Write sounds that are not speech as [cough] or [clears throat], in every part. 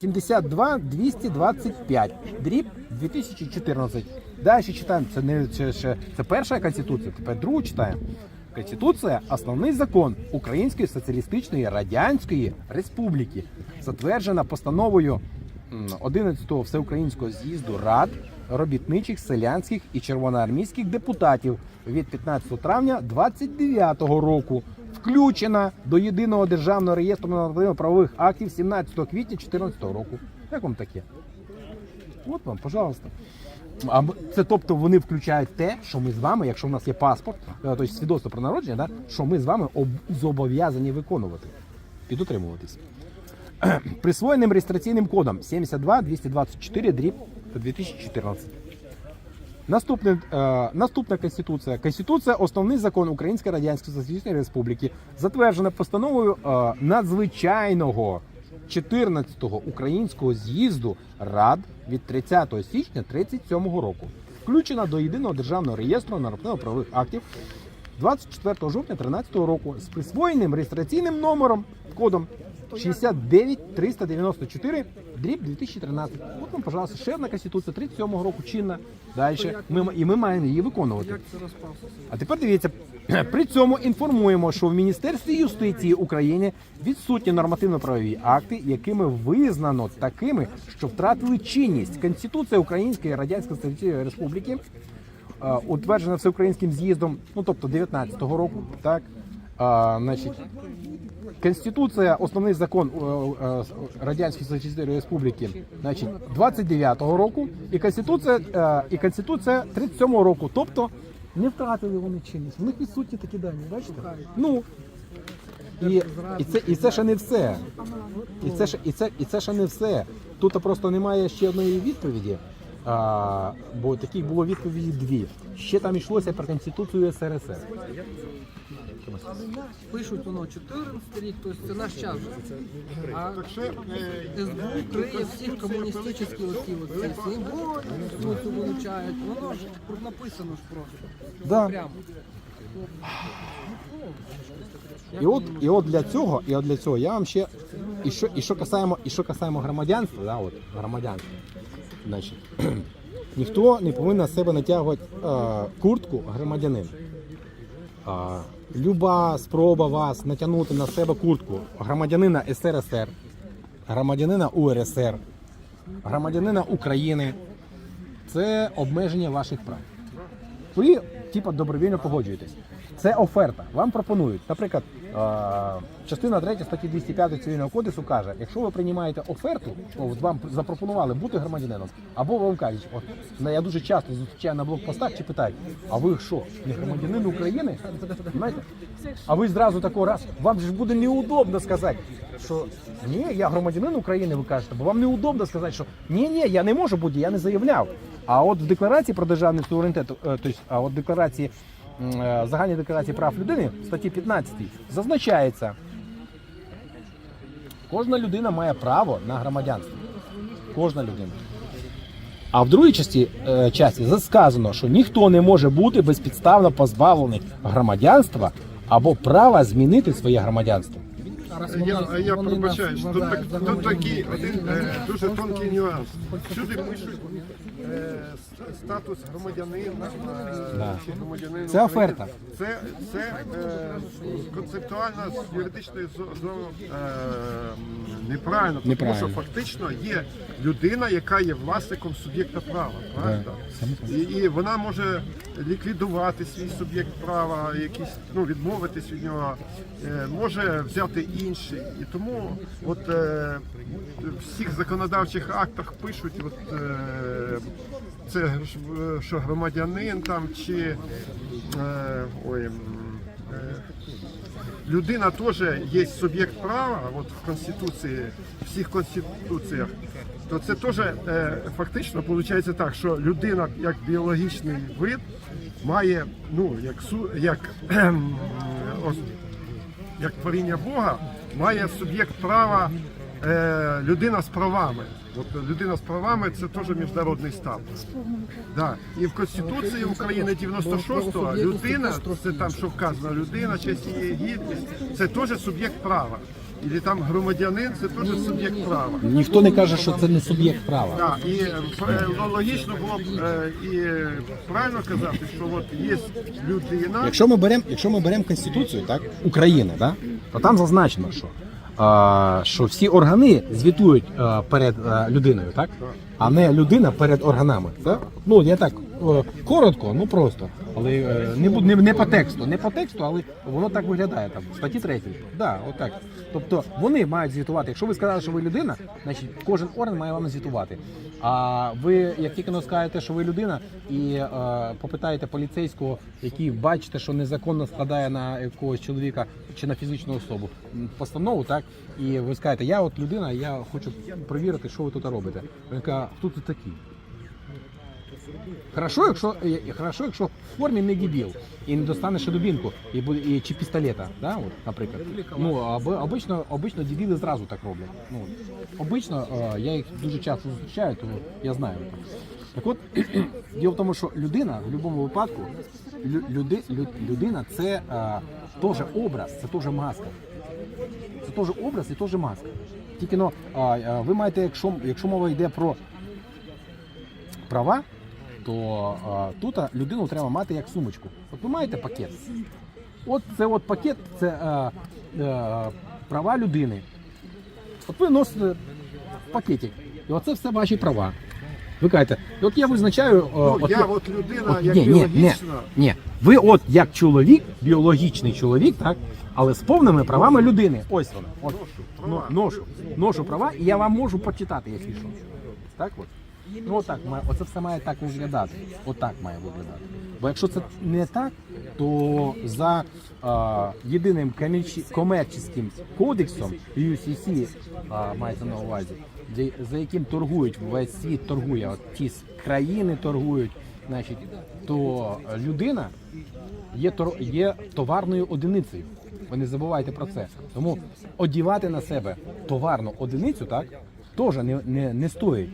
72 225, дріб 2014. Далі читаємо, це не це, це перша конституція, тепер другу читаємо. Конституція основний закон Української соціалістичної радянської республіки, затверджена постановою м, 11-го всеукраїнського з'їзду рад робітничих, селянських і червоноармійських депутатів від 15 травня 29 року. Включена до єдиного державного реєстру нормативно-правових актів 17 квітня 2014 року. Як вам таке? От вам, пожалуйста. А це тобто вони включають те, що ми з вами, якщо в нас є паспорт, тобто свідоцтво про народження, да, що ми з вами об- зобов'язані виконувати і дотримуватись. Присвоєним реєстраційним кодом 72 224 дріб 2014. Наступне, е, наступна конституція. Конституція основний закон Української Радянської Соціалістичної Республіки, затверджена постановою е, надзвичайного 14-го українського з'їзду Рад від 30 січня 37-го року. Включена до єдиного державного реєстру нормативно-правових актів 24 жовтня 13 року з присвоєним реєстраційним номером кодом 69394 дріб 2013. От вам, пожалуйста, ще одна конституція 37 року чинна. Далі. Ми, і ми маємо її виконувати. А тепер дивіться, [clears throat] при цьому інформуємо, що в Міністерстві юстиції України відсутні нормативно-правові акти, якими визнано такими, що втратили чинність Конституція Української Радянської Соціалістичної Республіки, е, утверджена всеукраїнським з'їздом, ну тобто 19-го року, так. А, значить, Конституція, основний закон е, е, Радянської Соціалістичної Республіки, значить, 29-го року, і Конституція, е, і Конституція 37-го року. Тобто не втратили вони чинність. В них відсутні такі дані, бачите? Ну і, і, це, і це ще не все. І це, ще- і, це, і це ще не все. Тут просто немає ще одної відповіді. А, бо таких було відповіді дві. Ще там йшлося про Конституцію СРСР. Пишуть воно 14 рік, тобто це наш час. А е, СБУ криє всіх комуністичні оці оці символи, оцю вилучають. Воно ж написано ж просто. Да. Прямо. І от, і от для цього, і от для цього я вам ще і що, і що касаємо, і що касаємо громадянства, да, от, громадянства. Значить, [clears throat] ніхто не повинен на себе натягувати е, куртку громадянин. Люба спроба вас натягнути на себе куртку громадянина СРСР, громадянина УРСР, громадянина України це обмеження ваших прав. Ви, типа, добровільно погоджуєтесь. Це оферта. Вам пропонують. Наприклад, частина 3 статті 205 цивільного кодексу каже, якщо ви приймаєте оферту, от вам запропонували бути громадянином, або вам кажуть, от я дуже часто зустрічаю на блокпостах чи питають, а ви що, не громадянин України? Знаєте? А ви зразу такого раз, вам ж буде неудобно сказати, що ні, я громадянин України, ви кажете, бо вам неудобно сказати, що ні, ні, я не можу бути, я не заявляв. А от в декларації про державний суверенітет, тобто, а от в декларації загальній декларації прав людини в статті 15 зазначається, кожна людина має право на громадянство. Кожна людина. А в другій часті, е, часті сказано, що ніхто не може бути безпідставно позбавлений громадянства або права змінити своє громадянство. Я, а я пробачаюсь, тут, так, тут такий один е, дуже тонкий нюанс. Сюди пишуть е, статус громадянина е, Да. чи громадянина Це оферта. Це, це е, концептуально з юридичної зо- зо- е, неправильно, тому Неправильно. що фактично є людина, яка є власником суб'єкта права. Правильно? І, і вона може ліквідувати свій суб'єкт права, якісь ну відмовитись від нього, е, може взяти інший. І тому от е, в всіх законодавчих актах пишуть, от е, це е, що громадянин там чи е, ой. е, Людина теж є суб'єкт права, от в Конституції, всіх конституціях, то це теж е, фактично виходить так, що людина як біологічний вид має, ну, як, як, як творіння Бога, має суб'єкт права е, людина з правами. От людина з правами це теж міжнародний статус. Да. І в Конституції України 96-го людина, це там що вказано, людина, честь і гідність, це теж суб'єкт права. і там громадянин це теж суб'єкт права. Ніхто не каже, що це не суб'єкт права. Так, і е, логічно було б е, і правильно казати, що от є людина. Якщо ми беремо, якщо ми беремо конституцію, так України, так, то там зазначено, що, що всі органи звітують перед людиною, так, а не людина перед органами. Так? Ну я так е, коротко, ну просто. Але не, не, не по тексту, не по тексту, але воно так виглядає там в статті 3. Да, отак. Тобто вони мають звітувати. Якщо ви сказали, що ви людина, значить кожен орган має вам звітувати. А ви, як тільки но скажете, що ви людина, і е, попитаєте поліцейського, який бачите, що незаконно складає на якогось чоловіка чи на фізичну особу постанову, так і ви скажете, я от людина, я хочу перевірити, що ви тут робите. Він каже, хто тут такий? Хорошо, якщо е, хорошо, якщо в формі не дебіл і не достане ще дубінку і буде і, чи пістолета, да, от, наприклад. Ну або обично, обично дебіли зразу так роблять. Ну обично е, я їх дуже часто зустрічаю, тому я знаю. Так от [clears throat] діло в тому, що людина в будь-якому випадку лю- люди, лю- людина це е, теж образ, це теж маска. Це теж образ і теж маска. Тільки но а, ви маєте, якщо, якщо мова йде про права, то а, тут людину треба мати як сумочку. От ви маєте пакет. От це от пакет, це а, а, права людини. От ви носите в пакетик. І оце все ваші права. Ви кажете, от я визначаю. а, Ну, от я от людина, От, як ні, ні, ні, ні. Ви от як чоловік, біологічний чоловік, так, але з повними правами людини. Ось воно. От, ну, ношу, ношу права, і я вам можу почитати, якщо що. Так от. Ну отак, має- оце все має так виглядати. Отак має виглядати. Бо якщо це не так, то за а, єдиним комерційним кодексом UCC а, мається на увазі, де- за яким торгують весь світ торгує, от ті країни торгують, значить, то людина є, тор- є товарною одиницею. Ви не забувайте про це. Тому одівати на себе товарну одиницю, так, теж не, не, не стоїть.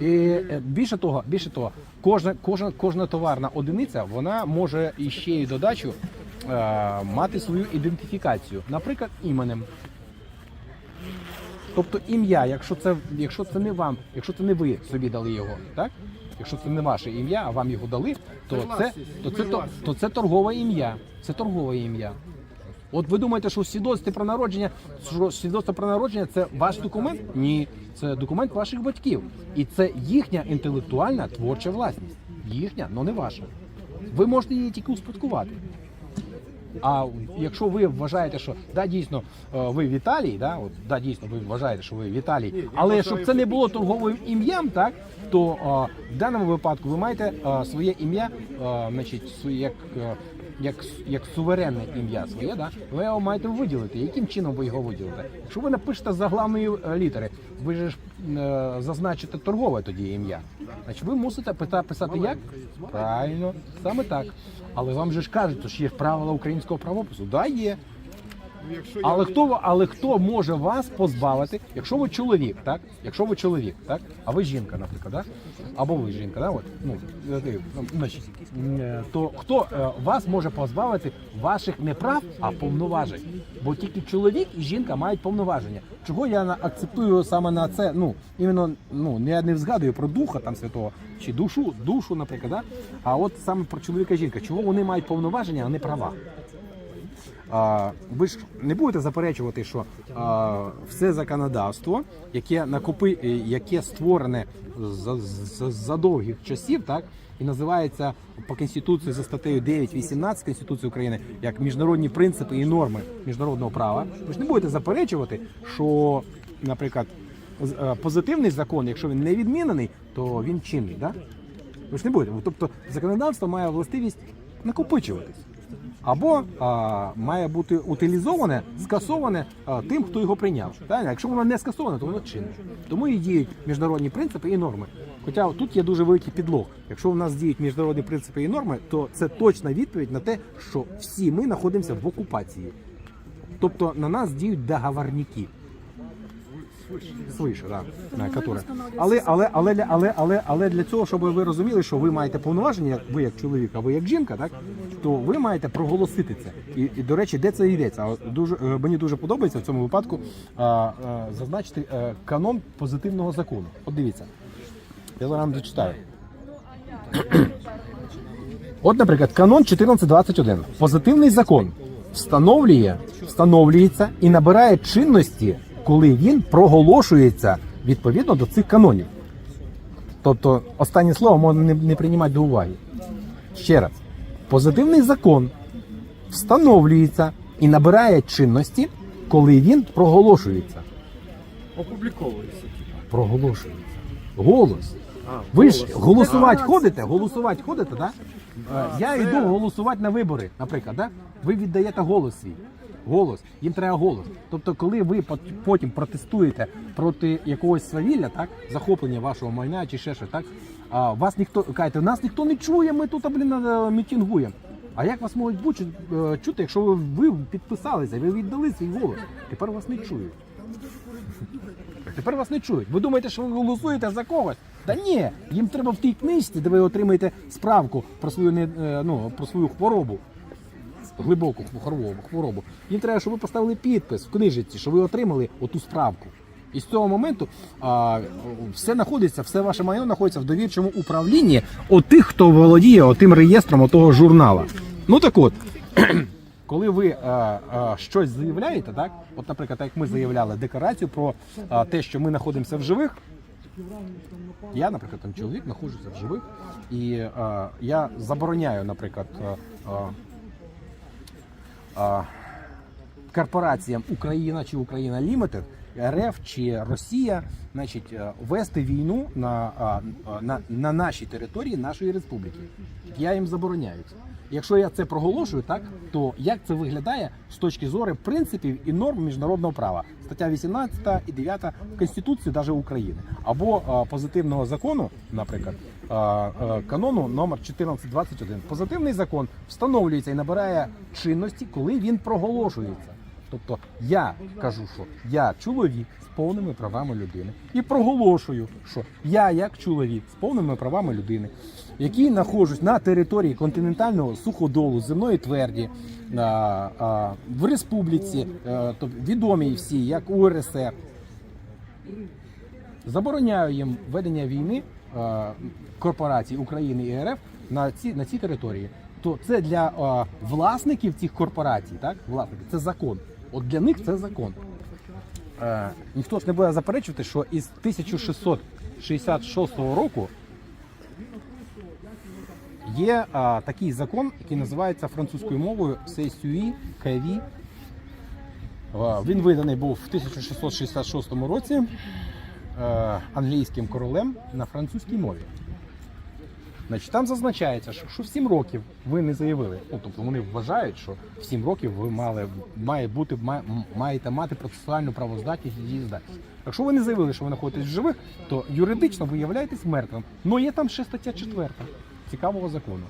І е, більше того, більше того, кожна, кожна, кожна товарна одиниця вона може і ще й додачу е, мати свою ідентифікацію, наприклад, іменем. Тобто ім'я, якщо це, якщо це не вам, якщо це не ви собі дали його, так? Якщо це не ваше ім'я, а вам його дали, то це, то це, то, то це торгове ім'я. Це торгове ім'я. От ви думаєте, що свідоцтво про народження, що свідоцтво про народження це ваш документ? Ні, це документ ваших батьків. І це їхня інтелектуальна творча власність. Їхня, але не ваша. Ви можете її тільки успадкувати. А якщо ви вважаєте, що да, дійсно е, ви Віталій, да, от, да, дійсно ви вважаєте, що ви Віталій, але щоб це не було торговим ім'ям, так то е, в даному випадку ви маєте е, своє ім'я, значить, своє, як, як, як суверенне ім'я своє, да, ви його маєте виділити. Яким чином ви його виділите? Якщо ви напишете за главної е, літери, ви ж е, зазначите торгове тоді ім'я. Значить, ви мусите пита- писати як? Правильно, саме так. Але вам же ж кажуть, що є правила українського правопису. Да, є. Але хто, але хто може вас позбавити, якщо ви чоловік, так? Якщо ви чоловік, так? А ви жінка, наприклад, так? Або ви жінка, да? От, ну, ну, значить, е, то хто е, вас може позбавити ваших не прав, а повноважень? Бо тільки чоловік і жінка мають повноваження. Чого я акцептую саме на це? Ну, іменно, ну, я не згадую про духа там святого, чи душу, душу, наприклад, да? а от саме про чоловіка і жінка. Чого вони мають повноваження, а не права? А, ви ж не будете заперечувати, що а, все законодавство, яке накопи, е, яке створене за, за, за довгих часів, так і називається по конституції за статтею 9.18 Конституції України як міжнародні принципи і норми міжнародного права. Ви ж не будете заперечувати, що, наприклад, е, позитивний закон, якщо він не відмінений, то він чинний, да? Ви ж не будете. Тобто законодавство має властивість накопичуватись. Або а, має бути утилізоване, скасоване а, тим, хто його прийняв. Правильно? Якщо воно не скасоване, то воно чинне. Тому і діють міжнародні принципи і норми. Хоча тут є дуже великий підлог. Якщо в нас діють міжнародні принципи і норми, то це точна відповідь на те, що всі ми знаходимося в окупації. Тобто на нас діють договорники. Свише, да. Да, которое. Але, але, але, для- але, але, але для цього, щоб ви розуміли, що ви маєте повноваження, як ви як чоловік, а ви як жінка, так то ви маєте проголосити це. І, і до речі, де це йдеться? А Дуже е, мені дуже подобається в цьому випадку а, а, зазначити е, канон позитивного закону. От дивіться, я зараз вам зачитаю. От, наприклад, канон 1421. Позитивний закон встановлює, встановлюється і набирає чинності, коли він проголошується відповідно до цих канонів. Тобто, останнє слово можна не, не приймати до уваги. Ще раз, позитивний закон встановлюється і набирає чинності, коли він проголошується. Опубліковується. Проголошується. Голос. Ви ж голосувати ходите, голосувати ходите, да? Я йду голосувати на вибори, наприклад, да? ви віддаєте голос свій. Голос, їм треба голос. Тобто, коли ви потім протестуєте проти якогось свавілля, так, захоплення вашого майна чи ще щось, так, а вас ніхто кажете, нас ніхто не чує, ми тут, блін, е, мітингуємо. А як вас можуть бути е, чути, якщо ви, ви підписалися, ви віддали свій голос? Тепер вас не чують. Тепер вас не чують. Ви думаєте, що ви голосуєте за когось? Та ні, їм треба в тій книжці, де ви отримаєте справку про свою не е, ну, про свою хворобу. Глибоку хворобу, хворобу. Їм треба, щоб ви поставили підпис в книжці, що ви отримали оту справку. І з цього моменту а, все знаходиться, все ваше майно знаходиться в довірчому управлінні отих, хто володіє отим реєстром отого журнала. Ну так от, [clears throat] коли ви е, е, щось заявляєте, так, от, наприклад, так як ми заявляли декларацію про е, те, що ми знаходимося в живих. Я, наприклад, там чоловік знаходжуся в живих, і е, я забороняю, наприклад, е, корпораціям Україна чи Україна Лімітед, РФ чи Росія, значить, е, вести війну на, на, на нашій території нашої республіки. Я їм забороняю. Якщо я це проголошую, так то як це виглядає з точки зору принципів і норм міжнародного права? Стаття 18 і 9 Конституції навіть України або позитивного закону, наприклад, канону номер 1421. Позитивний закон встановлюється і набирає чинності, коли він проголошується. Тобто я кажу, що я чоловік з повними правами людини і проголошую, що я як чоловік з повними правами людини, який знаходжусь на території континентального суходолу земної тверді а, а, в республіці, а, тобто відомій всі, як УРСР, забороняю їм ведення війни е, корпорацій України і РФ на ці на цій території. То це для е, власників цих корпорацій, так власники, це закон. От для них це закон. Е, ніхто ж не буде заперечувати, що із 1666 року є е, такий закон, який називається французькою мовою Сесюї Каві. Е, Він виданий був в 1666 році е, англійським королем на французькій мові. Значить, там зазначається, що, що в 7 років ви не заявили. Ну, тобто вони вважають, що в 7 років ви мали, має бути, ма- м- маєте мати процесуальну правоздатність і дієздатність. Якщо ви не заявили, що ви знаходитесь в живих, то юридично ви являєтесь мертвим. Ну є там ще стаття 4 цікавого закону.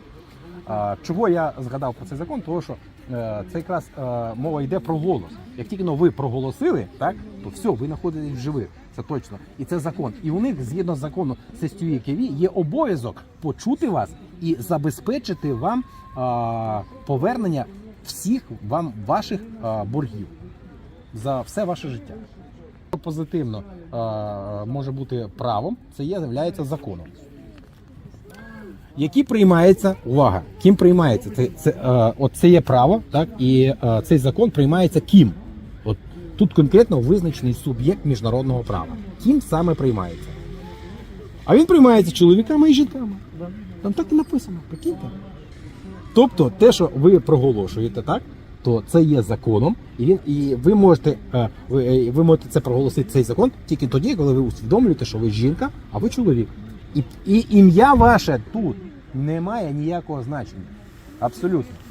А, чого я згадав про цей закон? Тому що е, це якраз е, мова йде про голос. Як тільки ви проголосили, так то все, ви знаходитесь в живих. Це точно. І це закон. І у них, згідно з закону Сестюї Кеві, є обов'язок почути вас і забезпечити вам а, повернення всіх вам ваших а, боргів за все ваше життя. Позитивно а, може бути правом, це є являється законом. Який приймається, увага, ким приймається? Це, це, е, от це є право, так, і е, цей закон приймається ким? Тут конкретно визначений суб'єкт міжнародного права. Ким саме приймається? А він приймається чоловіками і жінками. Там так і написано, прикиньте. Тобто, те, що ви проголошуєте, так? То це є законом, і він і ви можете е, ви, е, ви можете це проголосити цей закон тільки тоді, коли ви усвідомлюєте, що ви жінка, а ви чоловік. І, і ім'я ваше тут не має ніякого значення. Абсолютно.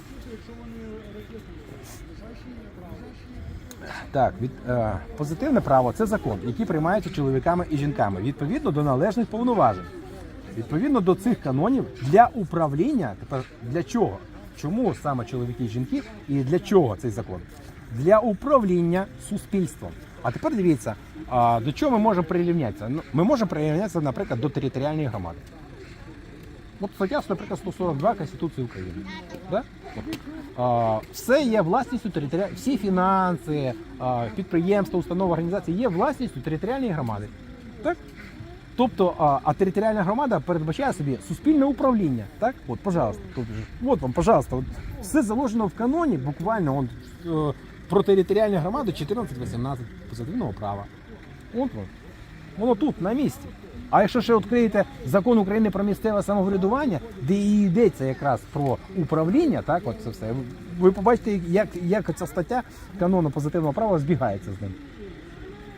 Так, від, е, позитивне право це закон, який приймається чоловіками і жінками відповідно до належних повноважень. Відповідно до цих канонів для управління, тепер для чого? Чому саме чоловіки і жінки і для чого цей закон? Для управління суспільством. А тепер дивіться, до чого ми можемо прирівнятися? Ну, Ми можемо прирівнятися, наприклад, до територіальної громади. От стаття, наприклад, 142 Конституції України. Да? Все є власністю територіальної, всі фінанси, підприємства, установи, організації є власністю територіальної громади. Так? Тобто, а, територіальна громада передбачає собі суспільне управління. Так? От, пожалуйста. От вам, пожалуйста. Все заложено в каноні, буквально он, е, про територіальну громаду 14-18 позитивного права. От воно. Воно тут, на місці. А якщо ще відкриєте закон України про місцеве самоврядування, де і йдеться якраз про управління, так, от це все, ви- побачите, як, як ця стаття канону позитивного права збігається з ним.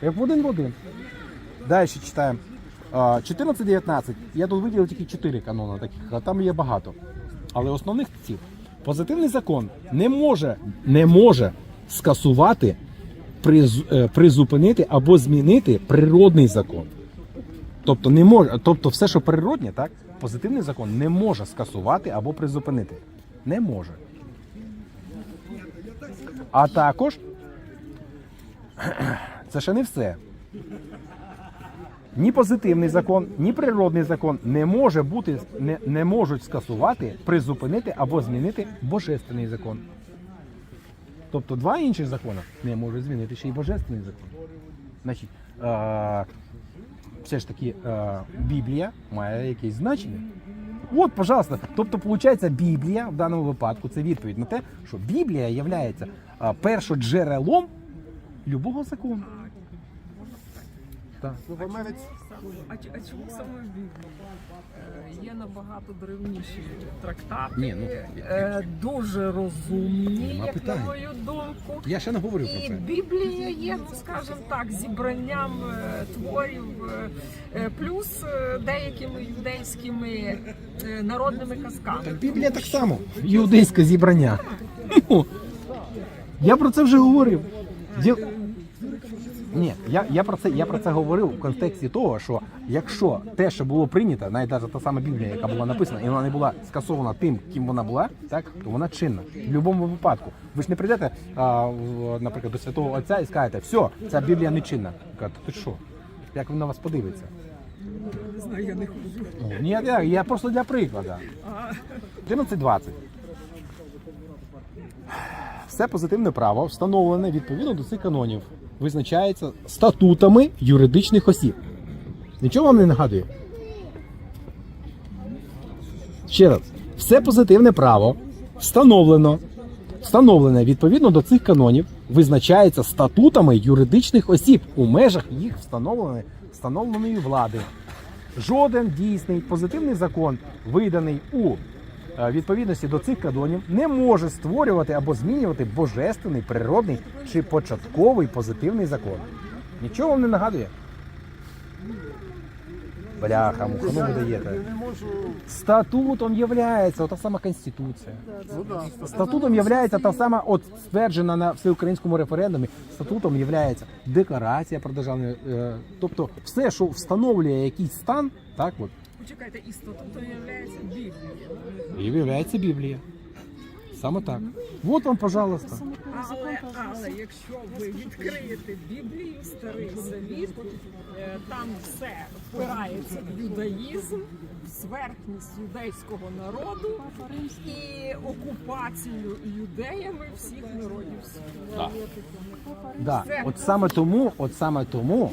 Як в один в один. Далі читаємо. 14-19. Я тут виділив тільки 4 канони таких, а там є багато. Але основних ці. Позитивний закон не може, не може скасувати, приз- е, призупинити або змінити природний закон. Тобто, не може, тобто все, що природнє, так, позитивний закон не може скасувати або призупинити. Не може. А також [clears throat] це ще не все. Ні позитивний закон, ні природний закон не може бути, не, не можуть скасувати, призупинити або змінити божественний закон. Тобто два інших закони не можуть змінити ще й божественний закон. Значить, все ж таки е, Біблія має якесь значення. От, пожалуйста. Тобто, виходить, Біблія в даному випадку це відповідь на те, що Біблія є е, першоджерелом любого закону. Так. А, а чому саме Біблія? Е, Є набагато древніші трактати, Ні, ну, е, дуже розумні, Нема як питань. на мою думку. Я ще не говорив І про це. Біблія є, ну скажімо так, зібранням е, творів, е, е, плюс е, деякими юдейськими е, народними казками. Так Біблія так само. Юдейське зібрання. Ну, Я про це вже говорив. Ді- Ні, я, я, про це, я про це говорив в контексті того, що якщо те, що було прийнято, навіть навіть та сама Біблія, яка була написана, і вона не була скасована тим, ким вона була, так то вона чинна в будь-якому випадку. Ви ж не прийдете, а, в- наприклад, до святого Отця і скажете, все, ця Біблія не чинна. Кажете, ти що? Як він на вас подивиться? Не знаю, я не ходжу. Ні, я, я просто для прикладу. 11.20. Все позитивне право встановлене відповідно до цих канонів. Визначається статутами юридичних осіб. Нічого вам не нагадує? Ще раз. Все позитивне право встановлено, встановлене відповідно до цих канонів, визначається статутами юридичних осіб у межах їх встановленої, встановленої влади. Жоден дійсний позитивний закон, виданий у відповідності до цих канонів, не може створювати або змінювати божественний, природний чи початковий позитивний закон. Нічого вам не нагадує? Бляха, муха, ну ви даєте. Статутом являється ота сама конституція. Статутом являється та сама, от стверджена на всеукраїнському референдумі. Статутом являється декларація про державне, е, тобто все, що встановлює якийсь стан, так от Почекайте, і статутом є Біблія. і виявляється Біблія. Саме так. От вам, пожалуйста. Але, але якщо ви відкриєте Біблію, старий завіт, е, там все впирається в юдаїзм, в смертність юдейського народу і окупацію юдеями всіх народів світу. Да. От саме тому, от саме тому,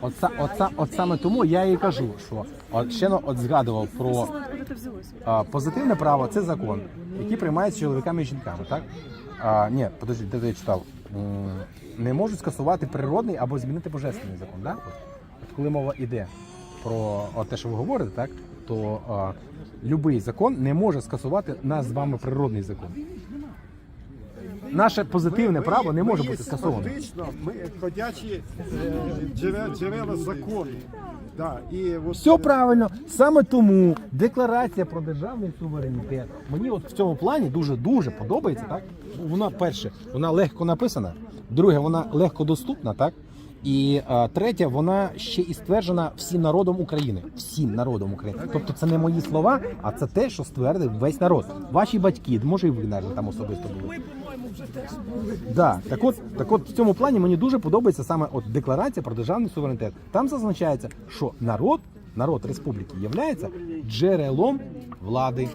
от, са- от, са- от саме тому я і кажу, що от ще ну, от згадував про а, позитивне право це закон, який приймається чоловіками і жінками, так? А, ні, подожди, де я читав? М, Не можуть скасувати природний або змінити божественний закон. Так? От, от коли мова йде про те, що ви говорите, так, то а, будь-який закон не може скасувати наш з вами природний закон. Наше позитивне право не може Ми бути скасоване. Фактично, ми ходячі е, джерела, джерела закону. Да, і от, Все правильно. Саме тому декларація про державний суверенітет мені от в цьому плані дуже дуже подобається. Так вона перше, вона легко написана. Друге, вона легко доступна, так. І а, третє, вона ще і стверджена всім народом України. Всім народом України. Тобто це не мої слова, а це те, що ствердив весь народ. Ваші батьки, може і ви навіть там особисто були. Ми, по-моєму, вже теж були. Да, так от, так от в цьому плані мені дуже подобається саме от декларація про державний суверенітет. Там зазначається, що народ, народ республіки є джерелом влади.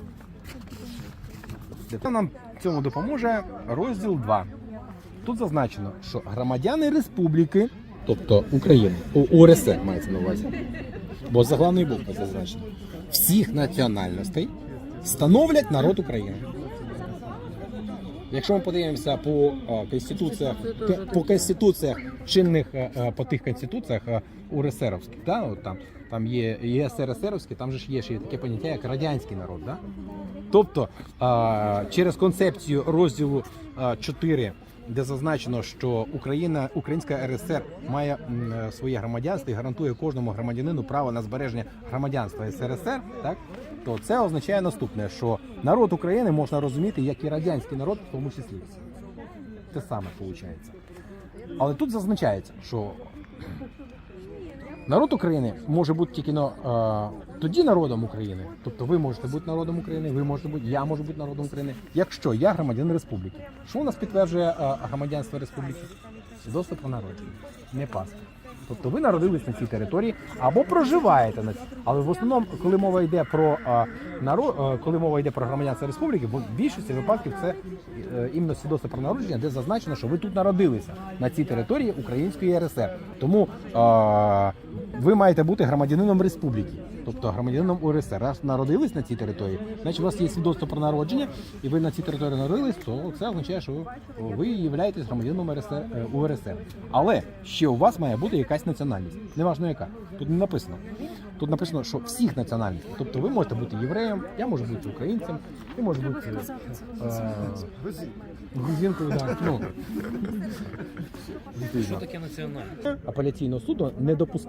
Це нам цьому допоможе розділ 2. Тут зазначено, що громадяни республіки, тобто України, УРСР мається на увазі, бо за главної букви зазначено, всіх національностей становлять народ України. Якщо ми подивимося по е, конституціях, по конституціях чинних е, е, по тих конституціях УРСРовських, да, там, там є СРСРовські, там же ж є ще є таке поняття, як радянський народ. Да? Тобто через концепцію розділу е, 4, де зазначено, що Україна, Українська РСР має е, своє громадянство і гарантує кожному громадянину право на збереження громадянства СРСР, так то це означає наступне, що народ України можна розуміти як і радянський народ, в тому числі. Те саме виходить. Але тут зазначається, що народ України може бути тільки ну, е, тоді народом України. Тобто ви можете бути народом України, ви можете бути, я можу бути народом України, якщо я громадянин республіки. Що у нас підтверджує е, громадянство республіки? Свідоцтво про народження, не паспорт. Тобто ви народились на цій території або проживаєте на цій. Але в основному, коли мова йде про е, народ, е, коли мова йде про громадянство республіки, бо в більшості випадків це е, іменно свідоцтво про народження, де зазначено, що ви тут народилися на цій території Української РСР. Тому е, ви маєте бути громадянином республіки, тобто громадянином УРСР. Раз народились на цій території, значить у вас є свідоцтво про народження, і ви на цій території народились, то це означає, що ви являєтесь громадянином РСР, е, УРСР. Але ще у вас має бути якась національність, неважно яка. Тут не написано. Тут написано, що всіх національностей. Тобто ви можете бути євреєм, я можу бути українцем, ви можете бути е, грузинкою, да. ну, Що таке національне? апеляційного суду не допускав